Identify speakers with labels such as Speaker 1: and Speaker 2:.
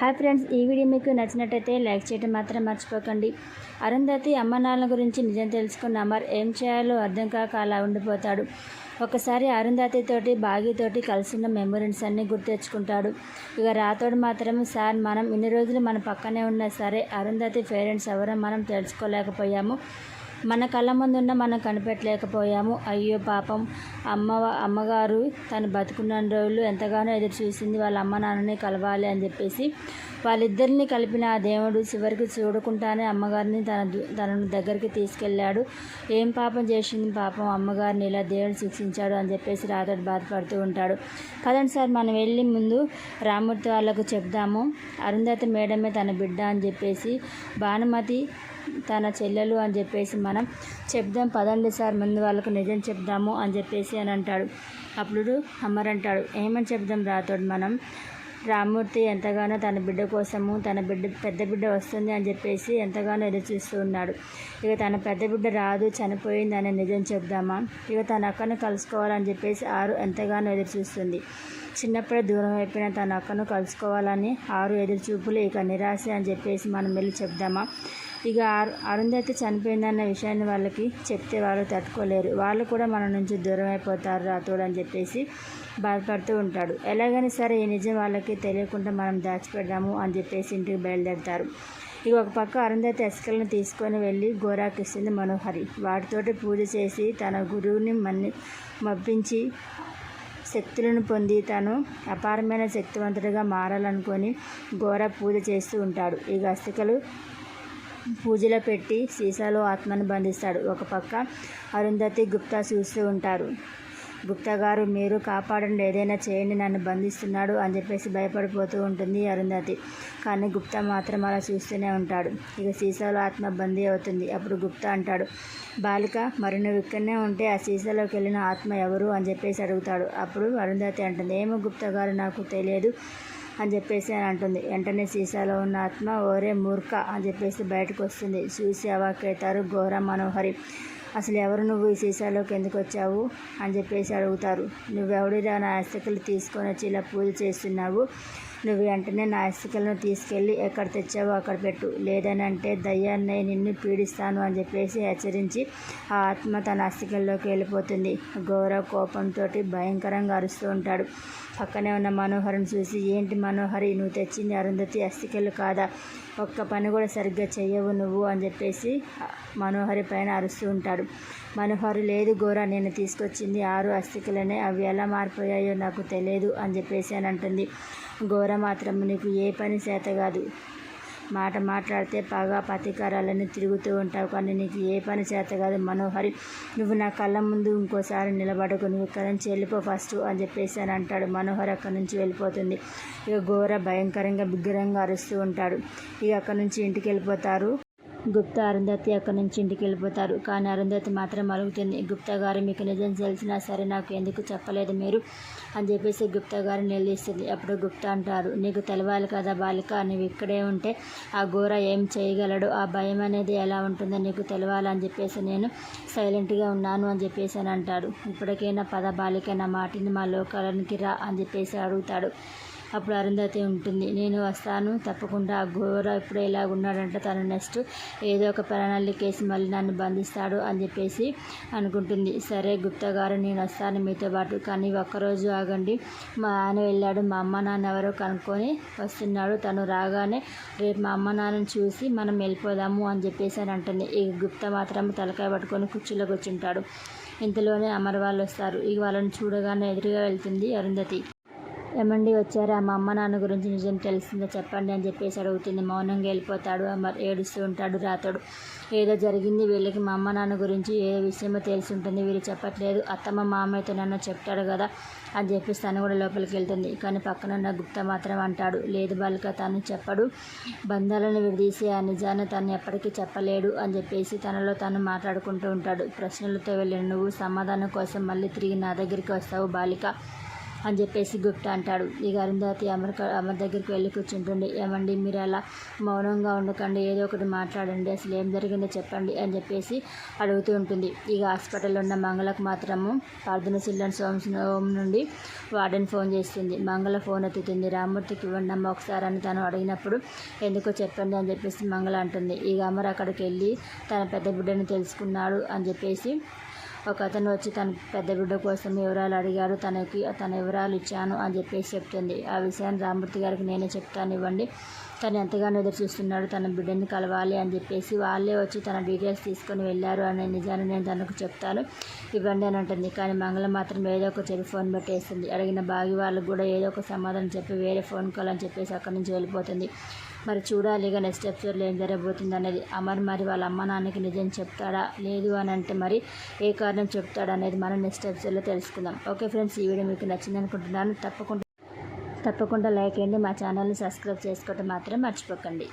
Speaker 1: Hi friends ఈ video మీకు నచ్చినట్టయితే లైక్ చేయడం మాత్రం మర్చిపోకండి. అరుంధతి అమ్మ నాన్న గురించి నిజం తెలుసుకున్న అమర్ ఏం చేయాలో అర్థం కాక అలా ఉండిపోతాడు. ఒకసారి అరుంధతితోటి బాగితోటి కలిసిన మెమరీస్ అన్నీ గుర్తెచ్చుకుంటాడు ఇక రాతోడు మాత్రం సార్ మనం ఇన్ని రోజులు మన పక్కనే ఉన్నా సరే అరుంధతి పేరెంట్స్ ఎవరో మనం తెలుసుకోలేకపోయాము. మన కళ్ళ ముందున్న మనం కనిపెట్టలేకపోయాము. అయ్యో పాపం. అమ్మ అమ్మగారు తను బతుకున్న రోజులు ఎంతగానో ఎదురు చూసింది వాళ్ళ అమ్మ నాన్నని కలవాలి అని చెప్పేసి వాళ్ళిద్దరిని కలిపిన ఆ దేవుడు చివరికి చూడకుండానే అమ్మగారిని తన దు- తనను దగ్గరికి తీసుకెళ్ళాడు. ఏం పాపం చేసింది పాపం అమ్మగారిని? ఇలా దేవుడు శిక్షించాడు అని చెప్పేసి రాతోడు బాధపడుతూ ఉంటాడు. కదండి సార్ మనం వెళ్ళి ముందు రామూర్తి వాళ్ళకు చెప్దాము. అరుంధతి మేడమే తన బిడ్డ అని చెప్పేసి భానుమతి తన చెల్లెలు అని చెప్పేసి మనం చెప్దాం. పదండి సార్ ముందు వాళ్ళకు నిజం చెప్దాము అని చెప్పేసి అని అంటాడు. అప్పుడు అమర్ అంటాడు ఏమని చెప్దాం రాతోడు మనం? రామూర్తి ఎంతగానో తన బిడ్డ కోసము తన బిడ్డ పెద్ద బిడ్డ వస్తుంది అని చెప్పేసి ఎంతగానో ఎదురు చూస్తూ ఉన్నాడు. ఇక తన పెద్ద బిడ్డ రాదు చనిపోయింది అనే నిజం చెప్దామా ఇక తన అక్కను కలుసుకోవాలని చెప్పేసి ఆరు ఎంతగానో ఎదురు చూస్తుంది. చిన్నప్పుడే దూరం అయిపోయిన తన అక్కను కలుసుకోవాలని ఆరు ఎదురు చూపులు ఇక నిరాశ అని చెప్పేసి మనం వెళ్ళి చెప్దామా? ఇక అరు అరుంధతి చనిపోయిందన్న విషయాన్ని వాళ్ళకి చెప్తే వాళ్ళు తట్టుకోలేరు. వాళ్ళు కూడా మన నుంచి దూరం అయిపోతారు రాతోడు అని చెప్పేసి బాధపడుతూ ఉంటాడు. ఎలాగైనా సరే ఈ నిజం వాళ్ళకి తెలియకుండా మనం దాచిపెడదాము అని చెప్పేసి ఇంటికి బయలుదేరుతారు. ఇక ఒక పక్క అరుంధతి ఎస్కలను తీసుకొని వెళ్ళి గోరాకిస్తుంది మనోహరి. వాటితోటి పూజ చేసి తన గురువుని మన్ని మప్పించి శక్తులను పొంది తాను అపారమైన శక్తివంతుడిగా మారాలనుకొని ఘోర పూజ చేస్తూ ఉంటాడు. ఈ గస్తికలు పూజలో పెట్టి సీసాలో ఆత్మను బంధిస్తాడు. ఒక పక్క అరుంధతి గుప్తా చూస్తూ ఉంటారు గుప్తా గారు మీరు కాపాడండి ఏదైనా చేయండి నన్ను బంధిస్తున్నాడు అని చెప్పేసి భయపడిపోతూ ఉంటుంది అరుంధతి. కానీ గుప్తా మాత్రం అలా చూస్తూనే ఉంటాడు. ఇక సీసాలో ఆత్మ బందీ అవుతుంది. అప్పుడు గుప్తా అంటాడు బాలిక మరి నువ్వు ఇక్కడనే ఉంటే ఆ సీసాలోకి వెళ్ళిన ఆత్మ ఎవరు అని చెప్పేసి అడుగుతాడు. అప్పుడు అరుంధతి అంటుంది ఏమో గుప్తా గారు నాకు తెలియదు అని చెప్పేసి అని అంటుంది. వెంటనే సీసాలో ఉన్న ఆత్మ ఓరే మూర్ఖ అని చెప్పేసి బయటకు వస్తుంది. చూసి అవాకైతారు ఘోర మనోహరి. అసలు ఎవరు నువ్వు ఈ సీసాలోకి ఎందుకు వచ్చావు అని చెప్పేసి అడుగుతారు. నువ్వెవడిరా నా అస్తికలు తీసుకొని వచ్చి ఇలా పూజ చేస్తున్నావు? నువ్వు వెంటనే నా అస్తికలను తీసుకెళ్ళి ఎక్కడ తెచ్చావో అక్కడ పెట్టు. లేదని అంటే దయ్యాన్ని నిన్ను పీడిస్తాను అని చెప్పేసి హెచ్చరించి ఆ ఆత్మ తన అస్తికల్లోకి వెళ్ళిపోతుంది. గౌరవ కోపంతో భయంకరంగా అరుస్తూ ఉంటాడు. పక్కనే ఉన్న మనోహరిని చూసి ఏంటి మనోహరి నువ్వు తెచ్చింది అరుంధతి అస్థికలు కాదా? ఒక్క పని కూడా సరిగ్గా చెయ్యవు నువ్వు అని చెప్పేసి మనోహరి పైన అరుస్తూ ఉంటాడు. మనోహరి లేదు గోరా నేను తీసుకొచ్చింది ఆరు అస్థికలనే. అవి ఎలా మారిపోయాయో నాకు తెలియదు అని చెప్పేసి అని అంటుంది. ఘోర మాత్రం నీకు ఏ పని చేత కాదు. మాట మాట్లాడితే పగ ప్రతీకారాలన్నీ తిరుగుతూ ఉంటావు. కానీ నీకు ఏ పని చేత కాదు. మనోహరి నువ్వు నా కళ్ళ ముందు ఇంకోసారి నిలబడకు. నువ్వు ఇక్కడ నుంచి వెళ్ళిపో ఫస్ట్ అని చెప్పేసి అని అంటాడు. మనోహర్ అక్కడి నుంచి వెళ్ళిపోతుంది. ఇక ఘోర భయంకరంగా బిగ్గరంగా అరుస్తూ ఉంటాడు. ఇక అక్కడి నుంచి ఇంటికి వెళ్ళిపోతారు. గుప్తా అరుంధతి అక్కడి నుంచి ఇంటికి వెళ్ళిపోతారు. కానీ అరుంధతి మాత్రం అలుగుతుంది గుప్తా గారు మీకు నిజం తెలిసినా సరే నాకు ఎందుకు చెప్పలేదు మీరు? అని చెప్పేసి గుప్తా గారు నిలదీస్తుంది. అప్పుడు గుప్తా అంటారు నీకు తెలవాలి కదా బాలిక నువ్వు ఇక్కడే ఉంటే ఆ ఘోర ఏం చేయగలడు? ఆ భయం అనేది ఎలా ఉంటుందో నీకు తెలవాలని చెప్పేసి నేను సైలెంట్గా ఉన్నాను అని చెప్పేసి అని అంటాడు. ఇప్పటికైనా పద బాలిక నా మాటిని మా లోకాలనికి రా అని చెప్పేసి అడుగుతాడు. అప్పుడు అరుంధతి ఉంటుంది. నేను వస్తాను తప్పకుండా. ఆ ఘోర ఇప్పుడు ఎలా ఉన్నాడంటే తను నెక్స్ట్ ఏదో ఒక ప్రణాళిక కేసు మళ్ళీ నన్ను బంధిస్తాడు అని చెప్పేసి అనుకుంటుంది. సరే గుప్తా గారు నేను వస్తాను మీతో పాటు. కానీ ఒక్కరోజు ఆగండి. మా ఆయన వెళ్ళాడు మా అమ్మ నాన్న ఎవరో కనుక్కొని వస్తున్నాడు. తను రాగానే రేపు మా అమ్మ నాన్నని చూసి మనం వెళ్ళిపోదాము అని చెప్పేసి అని అంటుంది. ఈ గుప్తా మాత్రం తలకాయ పట్టుకొని కుర్చీలో కూర్చుంటాడు ఇంతలోనే అమర్ వాళ్ళు వస్తారు. ఇక వాళ్ళని చూడగానే ఎదురుగా వెళ్తుంది అరుంధతి. ఏమండి వచ్చారా? మా అమ్మ నాన్న గురించి నిజం తెలిసిందో చెప్పండి అని చెప్పేసి అడుగుతుంది. మౌనంగా వెళ్ళిపోతాడు. ఏడుస్తూ ఉంటాడు రాతడు. ఏదో జరిగింది వీళ్ళకి మా అమ్మ నాన్న గురించి ఏ విషయమో తెలిసి ఉంటుంది. వీళ్ళు చెప్పట్లేదు. అత్తమ్మ మామయ్యతో నన్ను చెప్తాడు కదా అని చెప్పేసి తను కూడా లోపలికి వెళ్తుంది. కానీ పక్కన ఉన్న గుప్త మాత్రం అంటాడు లేదు బాలిక తను చెప్పడు. బంధాలను విడదీసి ఆ నిజాన్ని తను ఎప్పటికీ చెప్పలేడు అని చెప్పేసి తనలో తను మాట్లాడుకుంటూ ఉంటాడు. ప్రశ్నలతో వెళ్ళిన నువ్వు సమాధానం కోసం మళ్ళీ తిరిగి నా దగ్గరికి వస్తావు బాలిక. అని చెప్పేసి గుప్త అంటాడు. ఇక అరుంధతి అమర్ అమర్ దగ్గరికి వెళ్ళి కూర్చుంటుంది. ఏమండి మీరు అలా మౌనంగా ఉండకండి ఏదో ఒకటి మాట్లాడండి అసలు ఏం జరిగిందో చెప్పండి అని చెప్పేసి అడుగుతూ ఉంటుంది. ఇక హాస్పిటల్లో ఉన్న మంగళకు మాత్రము పార్థన సిల్లన్ సోమ్స్ హోమ్ నుండి వార్డెన్ ఫోన్ చేస్తుంది. మంగళ ఫోన్ ఎత్తుతుంది. రామూర్తికి ఇవ్వండి అమ్మ ఒకసారి అని తను అడిగినప్పుడు ఎందుకో చెప్పండి అని చెప్పేసి మంగళ అంటుంది. ఇక అమర్ అక్కడికి వెళ్ళి తన పెద్ద బిడ్డను తెలుసుకున్నాడు అని చెప్పేసి ఒక అతను వచ్చి తన పెద్ద బిడ్డ కోసం వివరాలు అడిగాడు. తనకి తన వివరాలు ఇచ్చాను అని చెప్పేసి చెప్తుంది. ఆ విషయాన్ని రామూర్తి గారికి నేనే చెప్తాను ఇవ్వండి. తను ఎంతగానో ఎదురు చూస్తున్నాడు. తన బిడ్డని కలవాలి అని చెప్పేసి వాళ్ళే వచ్చి తన డీటెయిల్స్ తీసుకొని వెళ్ళారు అనే నిజాన్ని నేను తనకు చెప్తాను. ఇవ్వండి అని అంటుంది. కానీ మంగళం మాత్రం ఏదో ఒక చెవి ఫోన్ పెట్టేస్తుంది. అడిగిన బాగి వాళ్ళకు కూడా ఏదో ఒక సమాధానం చెప్పి వేరే ఫోన్ కాల్ అని చెప్పేసి అక్కడి నుంచి వెళ్ళిపోతుంది. మరి చూడాలి ఇక నెక్స్ట్ ఎపిసోడ్లో ఏం జరగబోతుంది అనేది. అమర్ మరి వాళ్ళ అమ్మ నాన్నకి నిజం చెప్తాడా? లేదు అని అంటే మరి ఏ కారణం చెప్తాడా అనేది మనం నెక్స్ట్ ఎపిసోడ్లో తెలుసుకుందాం. ఓకే ఫ్రెండ్స్ ఈ వీడియో మీకు నచ్చింది అనుకుంటున్నాను. తప్పకుండా తప్పకుండా లైక్ చేయండి. మా ఛానల్ని సబ్స్క్రైబ్ చేసుకోవడం మాత్రం మర్చిపోకండి.